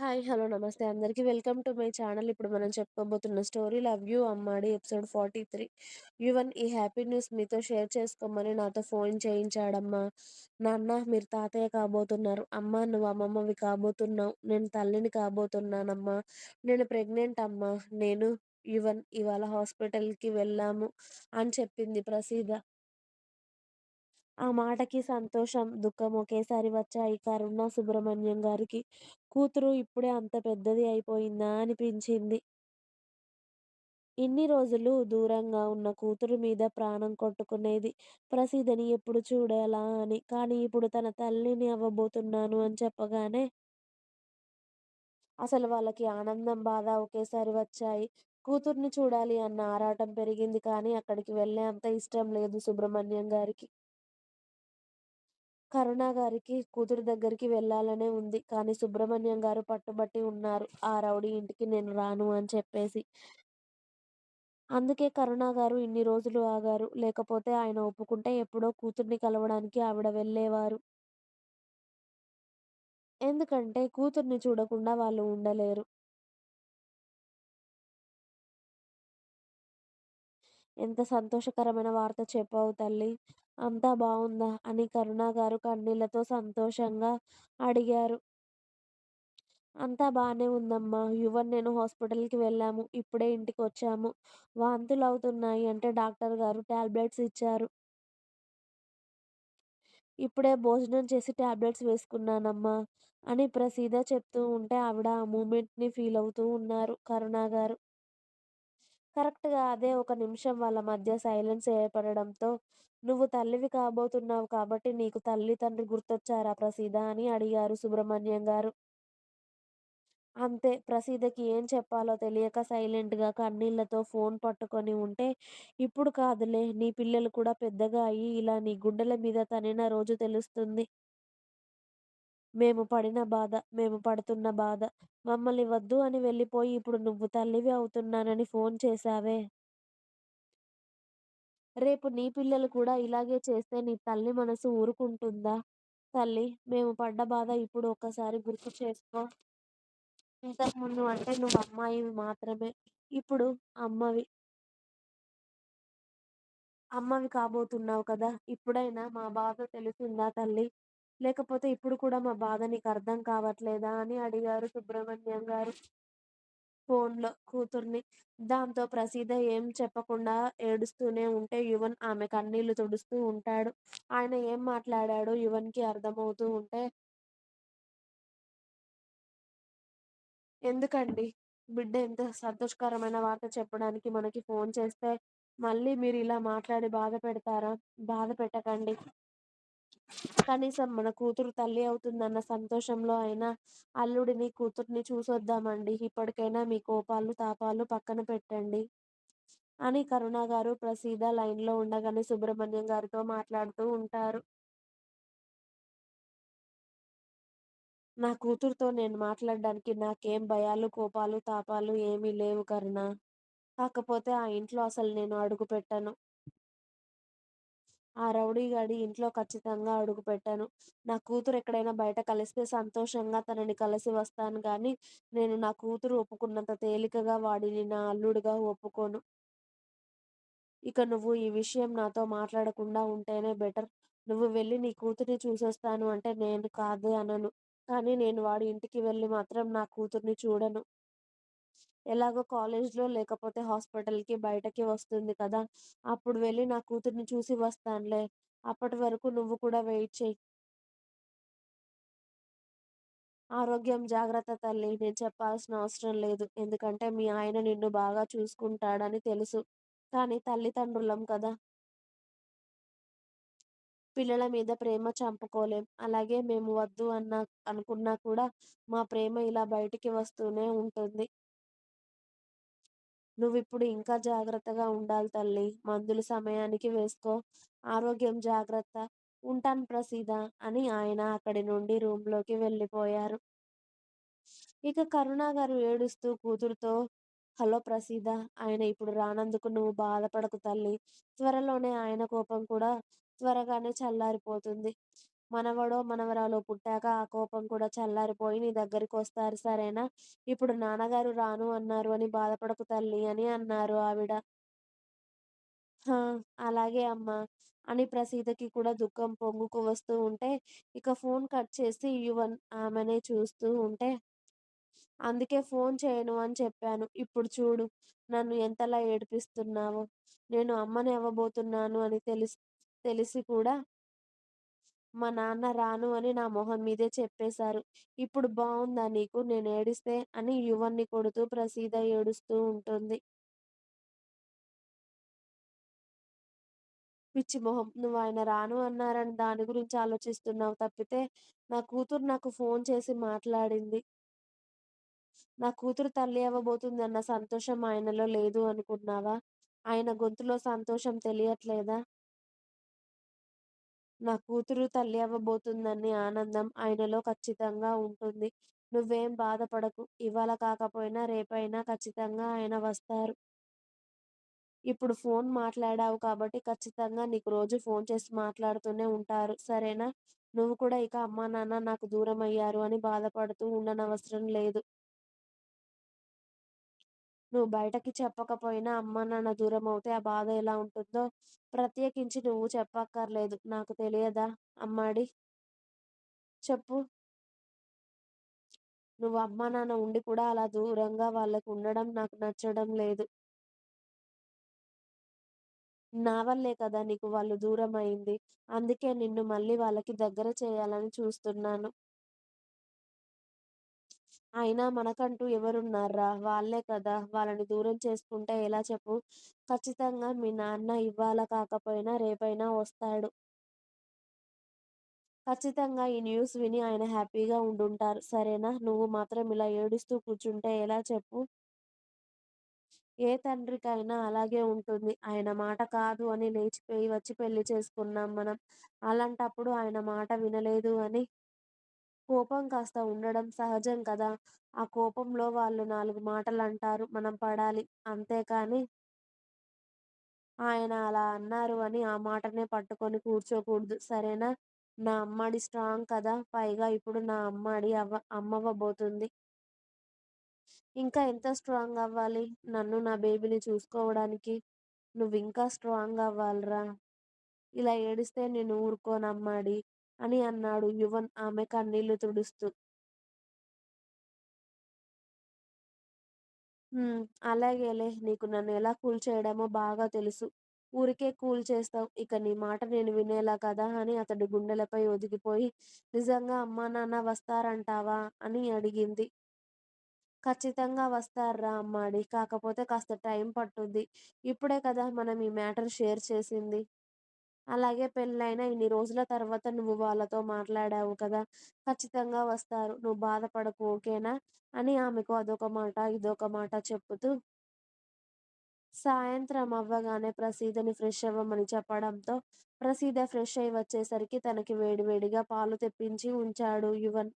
Hi. Hello. నమస్తే అందరికీ welcome to my channel. ఇప్పుడు మనం చెప్పుకోబోతున్న స్టోరీ 'లవ్ యూ అమ్మాడి' ఎపిసోడ్ 43 యువన్ ఈ హ్యాపీ న్యూస్ మీతో షేర్ చేసుకోమని నాతో ఫోన్ చేయించాడమ్మా. నాన్న మీరు తాతయ్య కాబోతున్నారు. అమ్మా నువ్వు అమ్మమ్మవి కాబోతున్నావు. నేను తల్లిని కాబోతున్నానమ్మా. నేను ప్రెగ్నెంట్ అమ్మా. నేను, యువన్ ఇవాళ హాస్పిటల్కి వెళ్ళాము అని చెప్పింది ప్రసీద. ఆ మాటకి సంతోషం, దుఃఖం ఒకేసారి వచ్చాయి కరుణ సుబ్రహ్మణ్యం గారికి. కూతురు ఇప్పుడే అంత పెద్దది అయిపోయిందా అనిపించింది. ఇన్ని రోజులు దూరంగా ఉన్న కూతురు మీద ప్రాణం కొట్టుకునేది ప్రసీదని ఎప్పుడు చూడాలా అని. కానీ ఇప్పుడు తన తల్లిని అవ్వబోతున్నాను అని చెప్పగానే అసలు వాళ్ళకి ఆనందం, బాధ ఒకేసారి వచ్చాయి. కూతుర్ని చూడాలి అన్న ఆరాటం పెరిగింది కానీ అక్కడికి వెళ్ళే అంత ఇష్టం లేదు సుబ్రహ్మణ్యం గారికి. కరుణ గారికి కూతురు దగ్గరికి వెళ్ళాలనే ఉంది. కానీ సుబ్రహ్మణ్యం గారు పట్టుబట్టి ఉన్నారు. ఆ రౌడీ ఇంటికి నేను రాను అని చెప్పేసి. అందుకే కరుణ గారు ఇన్ని రోజులు ఆగారు. లేకపోతే ఆయన ఒప్పుకుంటే ఎప్పుడో కూతుర్ని కలవడానికి ఆవిడ వెళ్ళేవారు. ఎందుకంటే కూతుర్ని చూడకుండా వాళ్ళు ఉండలేరు. ఎంత సంతోషకరమైన వార్త చెప్పావు తల్లి అంతా బావుందా? అని కరుణగారు కన్నీళ్ళతో సంతోషంగా అడిగారు. అంతా బానే ఉందమ్మా. యువన్, నేను హాస్పిటల్కి వెళ్ళాము. ఇప్పుడే ఇంటికొచ్చాము. వాంతులవుతున్నాయి అంటే డాక్టర్ గారు టాబ్లెట్స్ ఇచ్చారు. ఇప్పుడే భోజనం చేసి టాబ్లెట్స్ వేసుకున్నానమ్మా అని ప్రసీద చెప్తూ ఉంటే ఆవిడ ఆ మూమెంట్ని ఫీలవుతూ ఉన్నారు కరుణగారు. కరెక్ట్గా అదే ఒక నిమిషం వాళ్ళ మధ్య సైలెన్స్ ఏర్పడడంతో నువ్వు తల్లివి కాబోతున్నావు కాబట్టి నీకు తల్లి, తండ్రి గుర్తొచ్చారా ప్రసీదా అని అడిగారు సుబ్రహ్మణ్యం గారు. అంతే ప్రసీదకి ఏం చెప్పాలో తెలియక సైలెంట్గా కన్నీళ్ళతో ఫోన్ పట్టుకొని ఉంటే ఇప్పుడు కాదులే నీ పిల్లలు కూడా పెద్దగా అయి ఇలా నీ గుండెల మీద తనిన రోజు తెలుస్తుంది. మేము పడిన బాధ, మేము పడుతున్న బాధ. మమ్మల్ని వద్దు అని వెళ్ళిపోయి ఇప్పుడు నువ్వు తల్లివి అవుతున్నానని ఫోన్ చేశావే. రేపు నీ పిల్లలు కూడా ఇలాగే చేస్తే నీ తల్లి మనసు ఊరుకుంటుందా? తల్లి మేము పడ్డ బాధ ఇప్పుడు ఒక్కసారి గుర్తు చేసుకో. ఇంతకుముందు అంటే నువ్వు అమ్మాయివి మాత్రమే. ఇప్పుడు అమ్మవి. అమ్మవి కాబోతున్నావు కదా! ఇప్పుడైనా మా బాధ తెలిసిందా తల్లి లేకపోతే ఇప్పుడు కూడా మా బాధ నీకు అర్థం కావట్లేదా? అని అడిగారు సుబ్రహ్మణ్యం గారు ఫోన్లో కూతుర్ని. దాంతో ప్రసీద ఏం చెప్పకుండా ఏడుస్తూనే ఉంటే యువన్ ఆమె కన్నీళ్ళు తుడుస్తూ ఉంటాడు. ఆయన ఏం మాట్లాడాడో యువన్కి అర్థమవుతూ ఉంటే ఎందుకండి బిడ్డ ఎంత సంతోషకరమైన వార్త చెప్పడానికి మనకి ఫోన్ చేస్తే మళ్ళీ మీరు ఇలా మాట్లాడి బాధ పెడతారా? బాధ పెట్టకండి. కనీసం మన కూతురు తల్లి అవుతుందన్న సంతోషంలో అయినా అల్లుడిని, కూతుర్ని చూసొద్దామండి. ఇప్పటికైనా మీ కోపాలు, తాపాలు పక్కన పెట్టండి అని కరుణగారు, ప్రసీద లైన్లో ఉండగానే సుబ్రహ్మణ్యం గారితో మాట్లాడుతూ ఉంటారు. నా కూతురుతో నేను మాట్లాడడానికి నాకేం భయాలు, కోపాలు, తాపాలు ఏమీ లేవు కరుణ కాకపోతే ఆ ఇంట్లో అసలు నేను అడుగు పెట్టను. ఆ రౌడీగాడి ఇంట్లో ఖచ్చితంగా అడుగుపెట్టాను నా కూతురు ఎక్కడైనా బయట కలిస్తే సంతోషంగా తనని కలిసి వస్తాను గానీ నేను నా కూతురు ఒప్పుకున్నంత తేలికగా వాడిని నా అల్లుడుగా ఒప్పుకోను. ఇక నువ్వు ఈ విషయం నాతో మాట్లాడకుండా ఉంటేనే బెటర్. నువ్వు వెళ్ళి నీ కూతుర్ని చూసొస్తాను అంటే నేను కాదు అనను. కానీ నేను వాడి ఇంటికి వెళ్ళి మాత్రం నా కూతుర్ని చూడను. ఎలాగో కాలేజ్లో లేకపోతే హాస్పిటల్కి బయటకి వస్తుంది కదా! అప్పుడు వెళ్ళి నా కూతుర్ని చూసి వస్తానులే అప్పటి వరకు నువ్వు కూడా వెయిట్ చేయి ఆరోగ్యం జాగ్రత్త తల్లి నేను చెప్పాల్సిన అవసరం లేదు. ఎందుకంటే మీ ఆయన నిన్ను బాగా చూసుకుంటాడని తెలుసు. కానీ తల్లిదండ్రులం కదా! పిల్లల మీద ప్రేమ చంపుకోలేం. అలాగే మేము వద్దు అన్న అనుకున్నా కూడా మా ప్రేమ ఇలా బయటికి వస్తూనే ఉంటుంది. నువ్వు ఇప్పుడు ఇంకా జాగ్రత్తగా ఉండాలి తల్లి మందులు సమయానికి వేసుకో. ఆరోగ్యం జాగ్రత్త. ఉంటాను ప్రసీద అని ఆయన అక్కడి నుండి రూమ్లోకి వెళ్ళిపోయారు. ఇక కరుణగారు ఏడుస్తూ కూతురుతో హలో ప్రసీద ఆయన ఇప్పుడు రానందుకు నువ్వు బాధపడకు తల్లి త్వరలోనే ఆయన కోపం కూడా త్వరగానే చల్లారిపోతుంది. మనవడో, మనవరాలో పుట్టాక ఆ కోపం కూడా చల్లారిపోయి నీ దగ్గరికి వస్తారు సరేనా? ఇప్పుడు నాన్నగారు రాను అన్నారు అని బాధపడకు తల్లి అని అన్నారు ఆవిడ. హా! అలాగే అమ్మా! అని ప్రసీదకి కూడా దుఃఖం పొంగుకు వస్తూ ఉంటే, ఇక ఫోన్ కట్ చేసి యువన్ ఆమెనే చూస్తూ ఉంటే, అందుకే ఫోన్ చేయను అని చెప్పాను. ఇప్పుడు చూడు నన్ను ఎంతలా ఏడిపిస్తున్నావో. నేను అమ్మని అవ్వబోతున్నాను అని తెలిసి తెలిసి కూడా మా నాన్న రాను అని నా మొహం మీదే చెప్పేశారు. ఇప్పుడు బాగుందా నీకు నేను ఏడిస్తే అని యువన్‌ని కొడుతూ ప్రసీద ఏడుస్తూ ఉంటుంది. పిచ్చి మొహం. నువ్వు ఆయన రాను అన్నారని దాని గురించి ఆలోచిస్తున్నావు తప్పితే, నా కూతురు నాకు ఫోన్ చేసి మాట్లాడింది. నా కూతురు తల్లి అవ్వబోతుంది అన్న సంతోషం ఆయనలో లేదు అనుకున్నావా? ఆయన గొంతులో సంతోషం తెలియట్లేదా? నా కూతురు తల్లి అవ్వబోతుందనే ఆనందం ఆయనలో ఖచ్చితంగా ఉంటుంది. నువ్వేం బాధపడకు. ఇవాళ కాకపోయినా రేపైనా ఖచ్చితంగా ఆయన వస్తారు. ఇప్పుడు ఫోన్ మాట్లాడావు కాబట్టి ఖచ్చితంగా నీకు రోజూ ఫోన్ చేసి మాట్లాడుతూనే ఉంటారు. సరేనా? నువ్వు కూడా ఇక అమ్మా, నాన్న నాకు దూరమయ్యారు అని బాధపడుతూ ఉండనవసరం లేదు. నువ్వు బయటకి చెప్పకపోయినా అమ్మా, నాన్న దూరం అవుతే ఆ బాధ ఎలా ఉంటుందో ప్రత్యేకించి నువ్వు చెప్పక్కర్లేదు. నాకు తెలియదా అమ్మాడి? చెప్పు. నువ్వు అమ్మా, నాన్న ఉండి కూడా అలా దూరంగా వాళ్ళకి ఉండడం నాకు నచ్చడం లేదు. నా వల్లే కదా నీకు వాళ్ళు దూరం అయింది అందుకే నిన్ను మళ్ళీ వాళ్ళకి దగ్గర చేయాలని చూస్తున్నాను. అయినా మనకంటూ ఎవరున్నార్రా? వాళ్ళే కదా! వాళ్ళని దూరం చేసుకుంటే ఎలా చెప్పు? ఖచ్చితంగా మీ నాన్న ఇవ్వాళ కాకపోయినా రేపైనా వస్తాడు. ఖచ్చితంగా ఈ న్యూస్ విని ఆయన హ్యాపీగా ఉండుంటారు. సరేనా? నువ్వు మాత్రం ఇలా ఏడుస్తూ కూర్చుంటే ఎలా చెప్పు? ఏ తండ్రికైనా అలాగే ఉంటుంది. ఆయన మాట కాదు అని లేచిపోయి వచ్చి పెళ్ళి చేసుకున్నాం మనం. అలాంటప్పుడు ఆయన మాట వినలేదు అని కోపం కాస్త ఉండడం సహజం కదా! ఆ కోపంలో వాళ్ళు నాలుగు మాటలు అంటారు మనం పడాలి. అంతేకాని ఆయన అలా అన్నారు అని ఆ మాటనే పట్టుకొని కూర్చోకూడదు. సరేనా? నా అమ్మడి స్ట్రాంగ్ కదా! పైగా ఇప్పుడు నా అమ్మడి అవ్వ అమ్మవ్వబోతుంది. ఇంకా ఎంత స్ట్రాంగ్ అవ్వాలి? నన్ను, నా బేబీని చూసుకోవడానికి? నువ్వు ఇంకా స్ట్రాంగ్ అవ్వాలిరా! ఇలా ఏడిస్తే నేను ఊరుకోనమ్మాడి అని అన్నాడు యువన్ ఆమె కన్నీళ్ళు తుడుస్తూ. అలాగేలే నీకు నన్ను ఎలా కూల్ చేయడమో బాగా తెలుసు. ఊరికే కూల్ చేస్తావు. ఇక నీ మాట నేను వినేలా కదా అని అతడి గుండెలపై ఒదిగిపోయి నిజంగా అమ్మా, నాన్న వస్తారంటావా? అని అడిగింది. ఖచ్చితంగా వస్తారా అమ్మాడి. కాకపోతే కాస్త టైం పట్టుద్ది. ఇప్పుడే కదా మనం ఈ మ్యాటర్ షేర్ చేసింది. అలాగే పెళ్ళైన ఇన్ని రోజుల తర్వాత నువ్వు వాళ్ళతో మాట్లాడావు కదా! ఖచ్చితంగా వస్తారు. నువ్వు బాధపడకు ఓకేనా? అని ఆమెకు అదొక మాట, ఇదొక మాట చెప్పుతూ సాయంత్రం అవ్వగానే ప్రసీదని ఫ్రెష్ అవ్వమని చెప్పడంతో ప్రసీద ఫ్రెష్ అయి వచ్చేసరికి తనకి వేడివేడిగా పాలు తెప్పించి ఉంచాడు యువన్.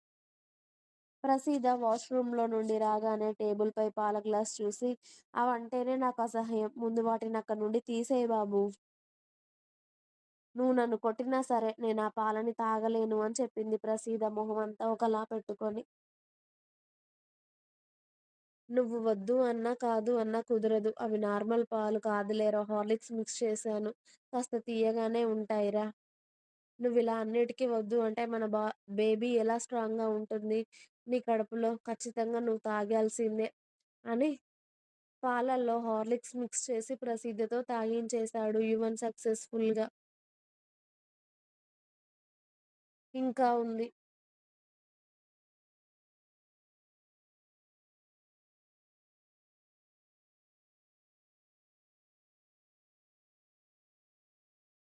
ప్రసీద వాష్‌రూమ్‌లో నుండి రాగానే టేబుల్‌పై పాల గ్లాస్ చూసి అవంటేనే నాకు అసహ్యం. ముందు వాటిని అక్కడి నుండి తీసేయి బాబు నువ్వు నన్ను కొట్టినా సరే నేను ఆ పాలని తాగలేను అని చెప్పింది ప్రసీద మొహం అంతా ఒకలా పెట్టుకొని. నువ్వు వద్దు అన్నా, కాదు అన్నా కుదరదు. అవి నార్మల్ పాలు కాదులేరా హార్లిక్స్ మిక్స్ చేశాను. కాస్త తీయగానే ఉంటాయిరా. నువ్వు ఇలా అన్నిటికీ వద్దు అంటే మన బా బేబీ ఎలా స్ట్రాంగ్‌గా ఉంటుంది నీ కడుపులో? ఖచ్చితంగా నువ్వు తాగాల్సిందే అని పాలల్లో హార్లిక్స్ మిక్స్ చేసి ప్రసిద్ధతో తాగించేశాడు యువన్ సక్సెస్‌ఫుల్‌గా. ఇంకా ఉంది.